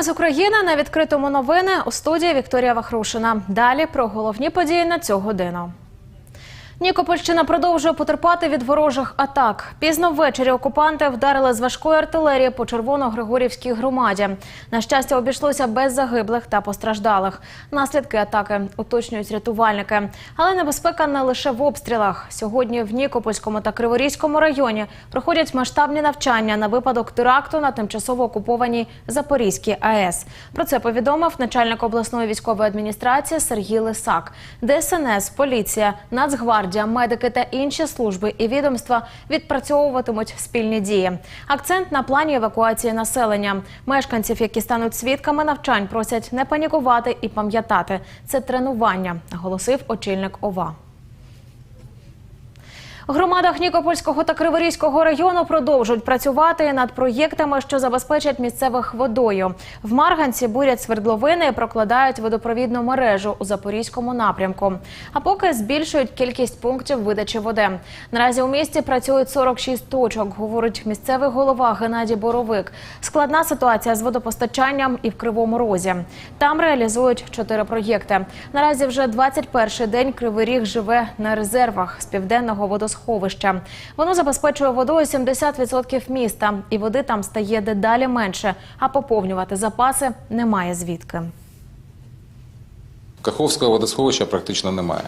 З України на відкритому новини у студії Вікторія Вахрушина. Далі про головні події на цю годину. Нікопольщина продовжує потерпати від ворожих атак. Пізно ввечері окупанти вдарили з важкої артилерії по Червоно-Григорівській громаді. На щастя, обійшлося без загиблих та постраждалих. Наслідки атаки уточнюють рятувальники. Але небезпека не лише в обстрілах. Сьогодні в Нікопольському та Криворізькому районі проходять масштабні навчання на випадок теракту на тимчасово окупованій Запорізькій АЕС. Про це повідомив начальник обласної військової адміністрації Сергій Лисак. ДСНС, поліція, Нацгвардія, медики та інші служби і відомства відпрацьовуватимуть спільні дії. Акцент на плані евакуації населення. Мешканців, які стануть свідками навчань, просять не панікувати і пам'ятати. Це тренування, наголосив очільник ОВА. Громадах Нікопольського та Криворізького району продовжують працювати над проєктами, що забезпечать місцевих водою. В Марганці бурять свердловини і прокладають водопровідну мережу у запорізькому напрямку. А поки збільшують кількість пунктів видачі води. Наразі у місті працюють 46 точок, говорить місцевий голова Геннадій Боровик. Складна ситуація з водопостачанням і в Кривому Розі. Там реалізують чотири проєкти. Наразі вже 21-й день Кривий Ріг живе на резервах з південного водосховища. Воно забезпечує водою 70% міста, і води там стає дедалі менше. А поповнювати запаси немає звідки. Каховського водосховища практично немає.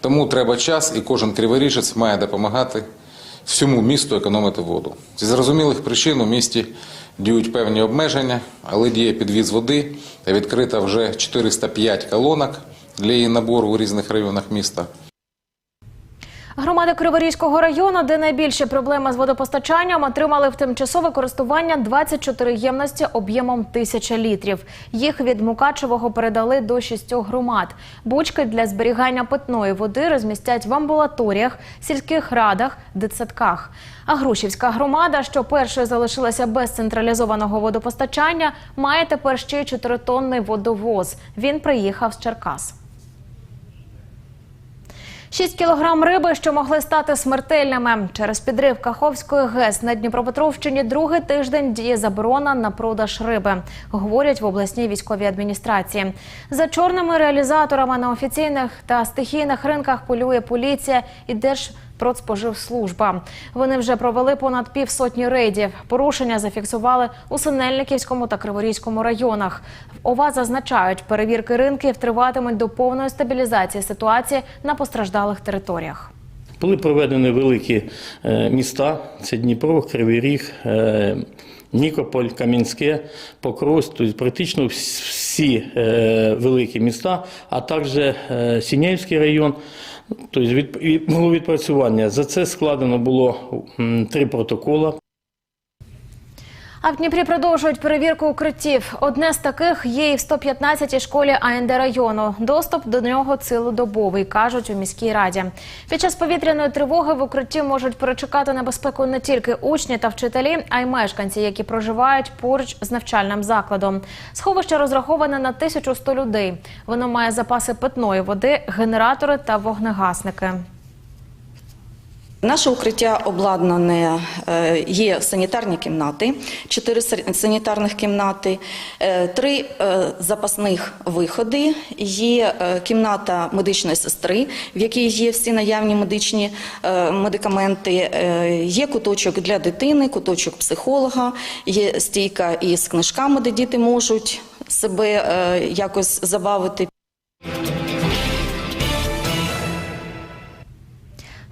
Тому треба час, і кожен криворіжець має допомагати всьому місту економити воду. Зі зрозумілих причин у місті діють певні обмеження, але діє підвіз води та відкрита вже 405 колонок для її набору у різних районах міста. Громади Криворізького району, де найбільші проблеми з водопостачанням, отримали в тимчасове користування 24 ємності об'ємом тисяча літрів. Їх від Мукачевого передали до шістьох громад. Бочки для зберігання питної води розмістять в амбулаторіях, сільських радах, дитсадках. А Грушівська громада, що першою залишилася без централізованого водопостачання, має тепер ще й 4-тонний водовоз. Він приїхав з Черкас. 6 кілограм риби, що могли стати смертельними. Через підрив Каховської ГЕС на Дніпропетровщині другий тиждень діє заборона на продаж риби, говорять в обласній військовій адміністрації. За чорними реалізаторами на офіційних та стихійних ринках полює поліція і Держпродспоживслужба. Вони вже провели понад півсотні рейдів. Порушення зафіксували у Синельниківському та Криворізькому районах. ОВА зазначають, перевірки ринків триватимуть до повної стабілізації ситуації на постраждалих територіях. Були проведені великі е, міста: це Дніпро, Кривий Ріг, е, Нікополь, Кам'янське, Покрос, тобто практично всі е, великі міста, а також Сінявський район. Тобто від, було відпрацювання. За це складено було три протоколи. А в Дніпрі продовжують перевірку укриттів. Одне з таких є і в 115-й школі АНД району. Доступ до нього цілодобовий, кажуть у міській раді. Під час повітряної тривоги в укритті можуть перечекати небезпеку не тільки учні та вчителі, а й мешканці, які проживають поруч з навчальним закладом. Сховище розраховане на 1100 людей. Воно має запаси питної води, генератори та вогнегасники. Наше укриття обладнане, е, є санітарні кімнати, чотири санітарних кімнати, е, три е, запасних виходи. Є кімната медичної сестри, в якій є всі наявні медичні медикаменти. Є куточок для дитини, куточок психолога, є стійка із книжками, де діти можуть себе якось забавити.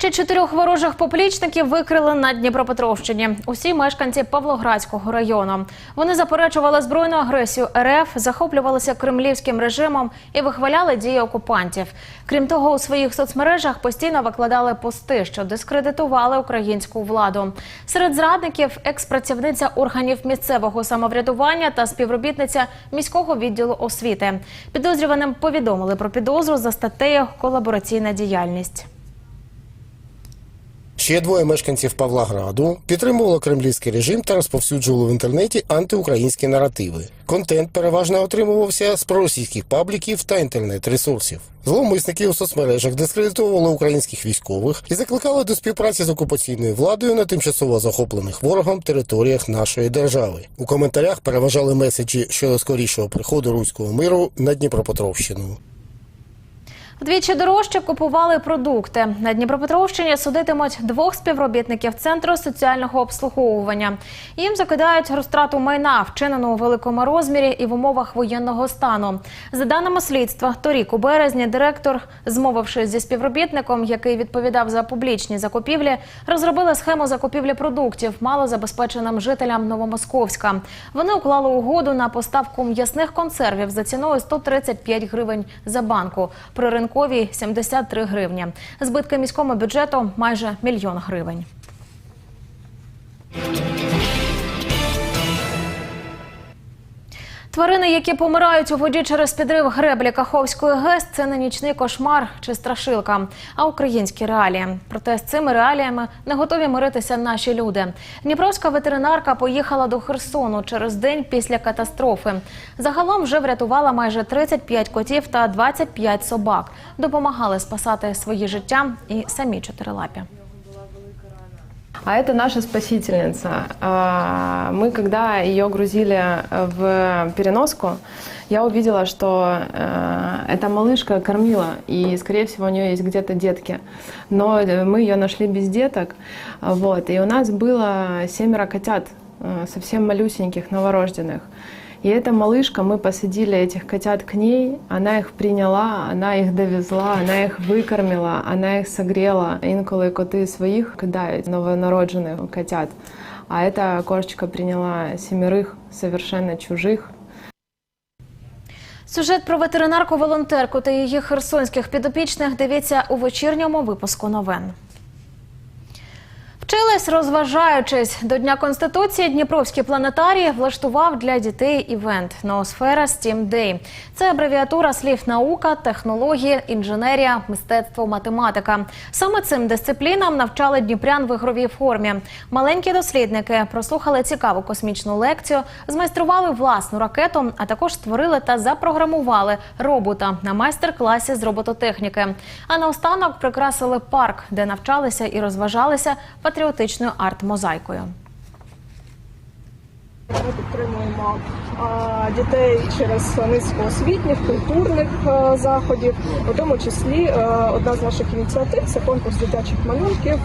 Ще чотирьох ворожих поплічників викрили на Дніпропетровщині. Усі мешканці Павлоградського району. Вони заперечували збройну агресію РФ, захоплювалися кремлівським режимом і вихваляли дії окупантів. Крім того, у своїх соцмережах постійно викладали пости, що дискредитували українську владу. Серед зрадників експрацівниця органів місцевого самоврядування та співробітниця міського відділу освіти. Підозрюваним повідомили про підозру за статтею колабораційна діяльність. Ще двоє мешканців Павлограду підтримували кремлівський режим та розповсюджували в інтернеті антиукраїнські наративи. Контент переважно отримувався з проросійських пабліків та інтернет-ресурсів. Зловмисники у соцмережах дискредитовували українських військових і закликали до співпраці з окупаційною владою на тимчасово захоплених ворогом територіях нашої держави. У коментарях переважали меседжі щодо скорішого приходу руського миру на Дніпропетровщину. Вдвічі дорожче купували продукти. На Дніпропетровщині судитимуть двох співробітників центру соціального обслуговування. Їм закидають розтрату майна, вчинену у великому розмірі і в умовах воєнного стану. За даними слідства, торік у березні директор, змовившись зі співробітником, який відповідав за публічні закупівлі, розробили схему закупівлі продуктів малозабезпеченим жителям Новомосковська. Вони уклали угоду на поставку м'ясних консервів за ціною 135 гривень за банку. При ринковій 73 гривні. Збитки міському бюджету майже мільйон гривень. Тварини, які помирають у воді через підрив греблі Каховської ГЕС, це не нічний кошмар чи страшилка, а українські реалії. Проте з цими реаліями не готові миритися наші люди. Дніпровська ветеринарка поїхала до Херсону через день після катастрофи. Загалом вже врятувала майже 35 котів та 25 собак. Допомагали спасати свої життя і самі чотирилапі. А это наша спасительница. А, Мы, когда ее грузили в переноску, я увидела, что э, эта малышка кормила, и, скорее всего, у нее есть где-то детки. Но э, мы ее нашли без деток, вот, и у нас было семеро котят, э, совсем малюсеньких, новорожденных. И эта малышка, мы посадили этих котят к ней, она их приняла, она их довезла, она их викормила, она їх согрела. Інколи коти своїх кидають новонароджених котят. А эта кошечка приняла семерых совершенно чужих. Сюжет про ветеринарку-волонтерку та її херсонських підопічних дивіться у вечірньому випуску новин. Вчились, розважаючись до Дня Конституції, Дніпровський планетарій влаштував для дітей івент Ноосфера Steam Day. Це абревіатура слів наука, технології, інженерія, мистецтво, математика. Саме цим дисциплінам навчали дніпрян в ігровій формі. Маленькі дослідники прослухали цікаву космічну лекцію, змайстрували власну ракету, а також створили та запрограмували робота на майстер-класі з робототехніки. А наостанок прикрасили парк, де навчалися і розважалися патріотичною арт-мозаїкою. Ми підтримуємо дітей через низку освітніх, культурних заходів. У тому числі одна з наших ініціатив це конкурс дитячих малюнків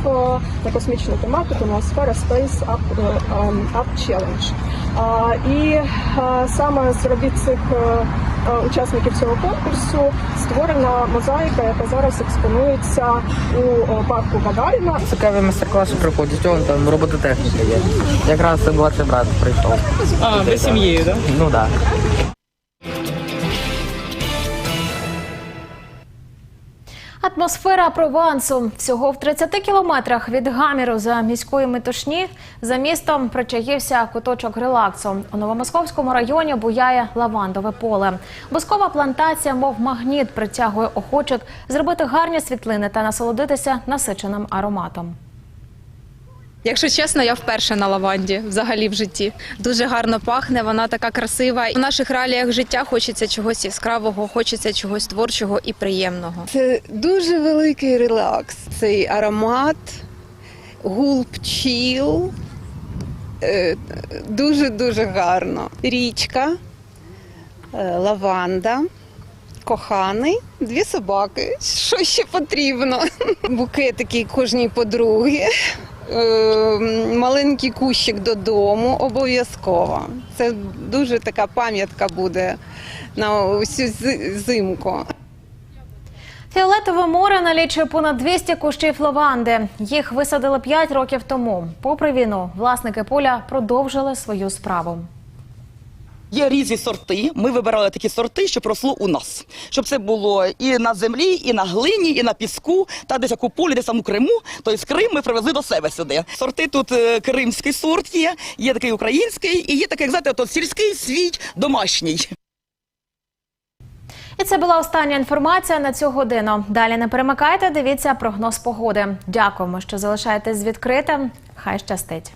на космічну тематику на сфера Space Up, е, ем, Up Challenge. І саме з робіт цих е, учасників цього конкурсу створена мозаїка, яка зараз експонується у е, парку Гагаріна. Цікаві майстер-класи проходять, вон там робототехніка є. Якраз це младший брат прийшов. А, ви сім'єю, так? Ну так. Атмосфера Провансу всього в 30 кілометрах від гаміру за міської метушні за містом причаївся куточок релаксу. У Новомосковському районі буяє лавандове поле. Бускова плантація, мов магніт, притягує охочих зробити гарні світлини та насолодитися насиченим ароматом. Якщо чесно, я вперше на лаванді взагалі в житті. Дуже гарно пахне, вона така красива. У наших реаліях життя хочеться чогось яскравого, хочеться чогось творчого і приємного. Це дуже великий релакс. Цей аромат, гул пчіл. е, Дуже-дуже гарно. Річка, е, лаванда, коханий, дві собаки. Що ще потрібно? Букетики кожній подруги. Е, Маленький кущик додому обов'язково. Це дуже така пам'ятка буде на усю зимку. Фіолетове море налічує понад 200 кущів лаванди. Їх висадили 5 років тому. Попри війну, власники поля продовжили свою справу. Є різні сорти. Ми вибирали такі сорти, щоб росло у нас. Щоб це було і на землі, і на глині, і на піску, та десь як у полі, десь там у Криму. Тобто Крим ми привезли до себе сюди. Сорти тут е, кримський сорт є, є такий український, і є такий, як знаєте, от сільський свій домашній. І це була остання інформація на цю годину. Далі не перемикайте, дивіться прогноз погоди. Дякуємо, що залишаєтесь з відкритим. Хай щастить.